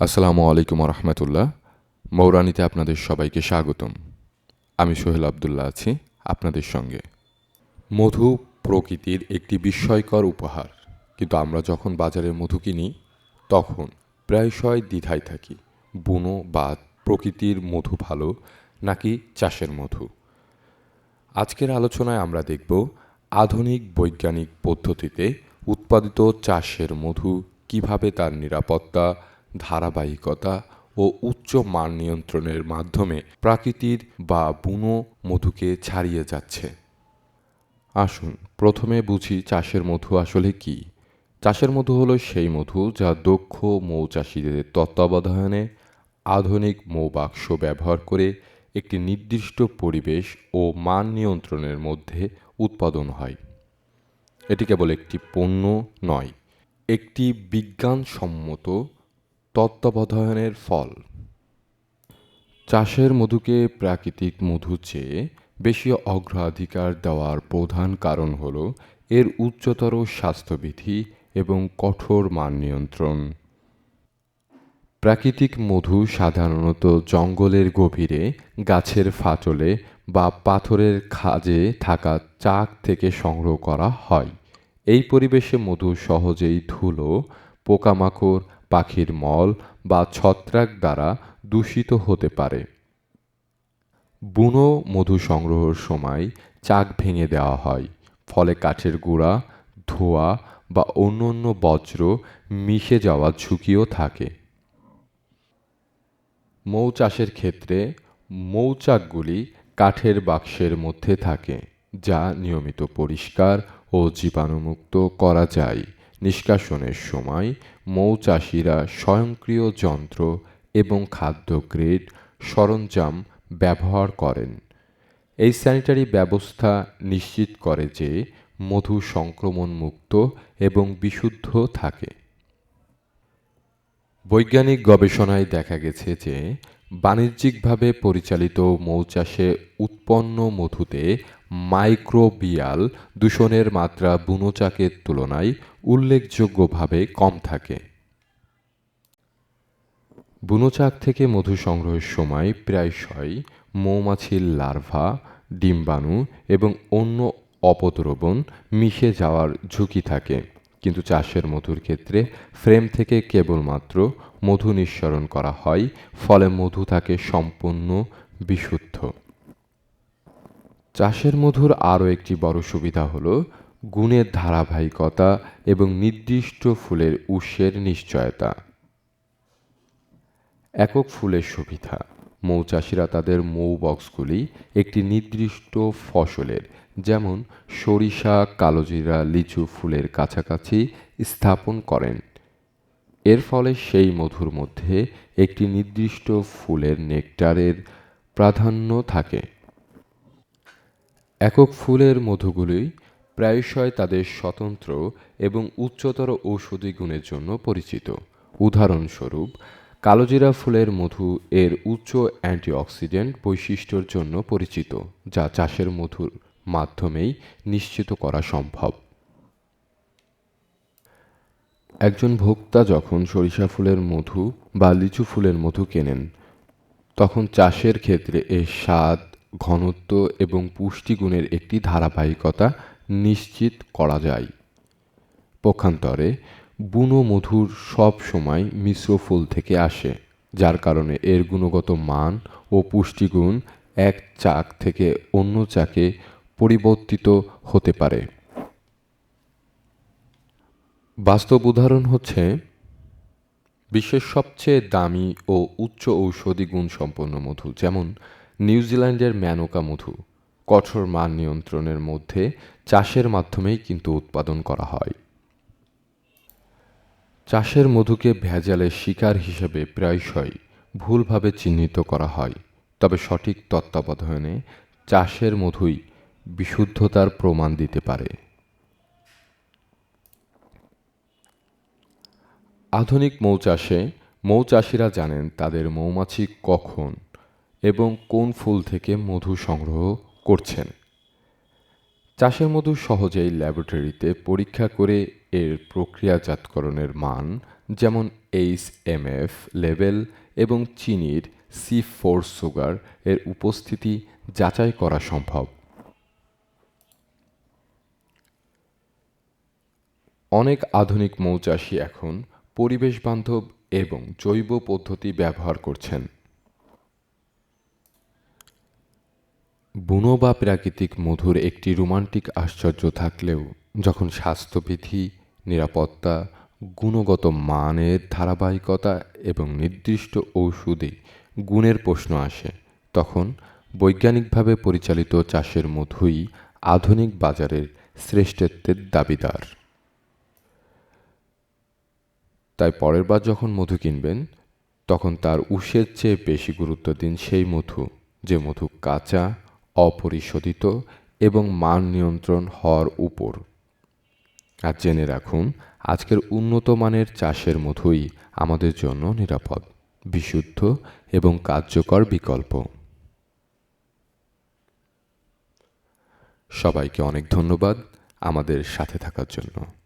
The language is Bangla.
আসসালামু আলাইকুম রহমতুল্লাহ। মৌরানিতে আপনাদের সবাইকে স্বাগতম। আমি সোহেল আবদুল্লাহ আছি আপনাদের সঙ্গে। মধু প্রকৃতির একটি বিস্ময়কর উপহার। কিন্তু আমরা যখন বাজারে মধু কিনি, তখন প্রায়শই দ্বিধায় থাকি, বুনো বা প্রকৃতির মধু ভালো নাকি চাষের মধু? আজকের আলোচনায় আমরা দেখব আধুনিক বৈজ্ঞানিক পদ্ধতিতে উৎপাদিত চাষের মধু কীভাবে তার নিরাপত্তা ধারাবাহিকতা ও উচ্চ মান নিয়ন্ত্রণের মাধ্যমে প্রাকৃতির বা বুনো মধুকে ছাড়িয়ে যাচ্ছে। আসুন, প্রথমে বুঝি চাষের মধু আসলে কি। চাষের মধু হলো সেই মধু যা দক্ষ মৌচাষীদের তত্ত্বাবধানে আধুনিক মৌবাক্স ব্যবহার করে একটি নির্দিষ্ট পরিবেশ ও মান নিয়ন্ত্রণের মধ্যে উৎপাদন হয়। এটি কেবল একটি পণ্য নয়, একটি বিজ্ঞানসম্মত তত্ত্বাবধানের ফল। চাষের মধুকে প্রাকৃতিক মধুর চেয়ে বেশি অগ্রাধিকার দেওয়ার প্রধান কারণ হল এর উচ্চতর স্বাস্থ্যবিধি এবং কঠোর মান নিয়ন্ত্রণ। প্রাকৃতিক মধু সাধারণত জঙ্গলের গভীরে, গাছের ফাটলে বা পাথরের খাজে থাকা চাক থেকে সংগ্রহ করা হয়। এই পরিবেশে মধু সহজেই ধুলো, পোকামাকড় পাখির মল বা ছত্রাক দ্বারা দূষিত হতে পারে। বুনো মধু সংগ্রহের সময় চাক ভেঙে দেওয়া হয়, ফলে কাঠের গুঁড়া, ধোয়া বা অন্য অন্য বজ্র মিশে যাওয়ার ঝুঁকিও থাকে। মৌ চাষের ক্ষেত্রে মৌচাকগুলি কাঠের বাক্সের মধ্যে থাকে, যা নিয়মিত পরিষ্কার ও জীবাণুমুক্ত করা যায়। নিষ্কাশনের সময় মৌচাষিরা স্বয়ংক্রিয় যন্ত্র এবং খাদ্য গ্রেড সরঞ্জাম ব্যবহার করেন। এই স্যানিটারি ব্যবস্থা নিশ্চিত করে যে মধু সংক্রমণমুক্ত এবং বিশুদ্ধ থাকে। বৈজ্ঞানিক গবেষণায় দেখা গেছে যে বাণিজ্যিকভাবে পরিচালিত মৌচাষে উৎপন্ন মধুতে মাইক্রোবিয়াল দূষণের মাত্রা বুনোচাকের তুলনায় উল্লেখযোগ্যভাবে কম থাকে। বুনোচাক থেকে মধু সংগ্রহের সময় প্রায়শই মৌমাছির লার্ভা, ডিম্বাণু এবং অন্য অপদ্রবণ মিশে যাওয়ার ঝুঁকি থাকে। কিন্তু চাষের মধুর ক্ষেত্রে ফ্রেম থেকে কেবলমাত্র মধু নিঃসরণ করা হয়, ফলে মধু থাকে সম্পূর্ণ বিশুদ্ধ। চাষের মধুর আরও একটি বড় সুবিধা হলো, গুণের ধারাবাহিকতা এবং নির্দিষ্ট ফুলের উৎসের নিশ্চয়তা। একক ফুলের সুবিধা মৌচাষিরা তাদের মৌ বক্সগুলি একটি নির্দিষ্ট ফসলের, যেমন সরিষা, কালোজিরা, লিচু ফুলের কাছাকাছি স্থাপন করেন। এর ফলে সেই মধুর মধ্যে একটি নির্দিষ্ট ফুলের নেকটারের প্রাধান্য থাকে। একক ফুলের মধুগুলি প্রায়শই তাদের স্বতন্ত্র এবং উচ্চতর ঔষধি গুণের জন্য পরিচিত। উদাহরণস্বরূপ, কালোজিরা ফুলের মধু এর উচ্চ অ্যান্টিঅক্সিডেন্ট বৈশিষ্ট্যর জন্য পরিচিত, যা চাষের মধুর মাধ্যমেই নিশ্চিত করা সম্ভব। একজন ভোক্তা যখন সরিষা ফুলের মধু বা লিচু ফুলের মধু কেনেন, তখন চাষের ক্ষেত্রে এর স্বাদ, ঘনত্ব এবং পুষ্টিগুণের একটি ধারাবাহিকতা নিশ্চিত করা যায়। পক্ষান্তরে, বুনো মধুর সব সময় মিশ্র ফুল থেকে আসে, যার কারণে এর গুণগত মান ও পুষ্টিগুণ এক চাক থেকে অন্য চাকে পরিবর্তিত হতে পারে। বাস্তব উদাহরণ হচ্ছে, বিশ্বের সবচেয়ে দামি ও উচ্চ ঔষধি গুণ সম্পন্ন মধু, যেমন নিউজিল্যান্ডের ম্যানোকা মধু, কঠোর মান নিয়ন্ত্রণের মধ্যে চাষের মাধ্যমেই কিন্তু উৎপাদন করা হয়। চাষের মধুকে ভেজালের শিকার হিসেবে প্রায়শই ভুলভাবে চিহ্নিত করা হয়, তবে সঠিক তত্ত্বাবধানে চাষের মধুই বিশুদ্ধতার প্রমাণ দিতে পারে। আধুনিক মৌচাষে মৌচাষিরা জানেন তাদের মৌমাছি কখন এবং কোন ফুল থেকে মধু সংগ্রহ করছেন। চাষের মধু সহজেই ল্যাবরেটরিতে পরীক্ষা করে এর প্রক্রিয়াজাতকরণের মান যেমন এইচ এম এফ লেভেল এবং চিনির সি ফোর সুগার এর উপস্থিতি যাচাই করা সম্ভব। অনেক আধুনিক মৌচাষী এখন পরিবেশ বান্ধব এবং জৈব পদ্ধতি ব্যবহার করছেন। বুনো বা প্রাকৃতিক মধুর একটি রোমান্টিক আশ্চর্য থাকলেও যখন স্বাস্থ্যবিধি, নিরাপত্তা, গুণগত মানের ধারাবাহিকতা এবং নির্দিষ্ট ঔষধে গুণের প্রশ্ন আসে, তখন বৈজ্ঞানিকভাবে পরিচালিত চাষের মধুই আধুনিক বাজারের শ্রেষ্ঠত্বের দাবিদার। তাই পরের বার যখন মধু কিনবেন, তখন তার উষের চেয়ে বেশি গুরুত্ব দিন সেই মধু, যে মধু কাঁচা, অপরিশোধিত এবং মান নিয়ন্ত্রণ হওয়ার উপর। আর জেনে রাখুন, আজকের উন্নত মানের চাষের মধুই আমাদের জন্য নিরাপদ, বিশুদ্ধ এবং কার্যকর বিকল্প। সবাইকে অনেক ধন্যবাদ আমাদের সাথে থাকার জন্য।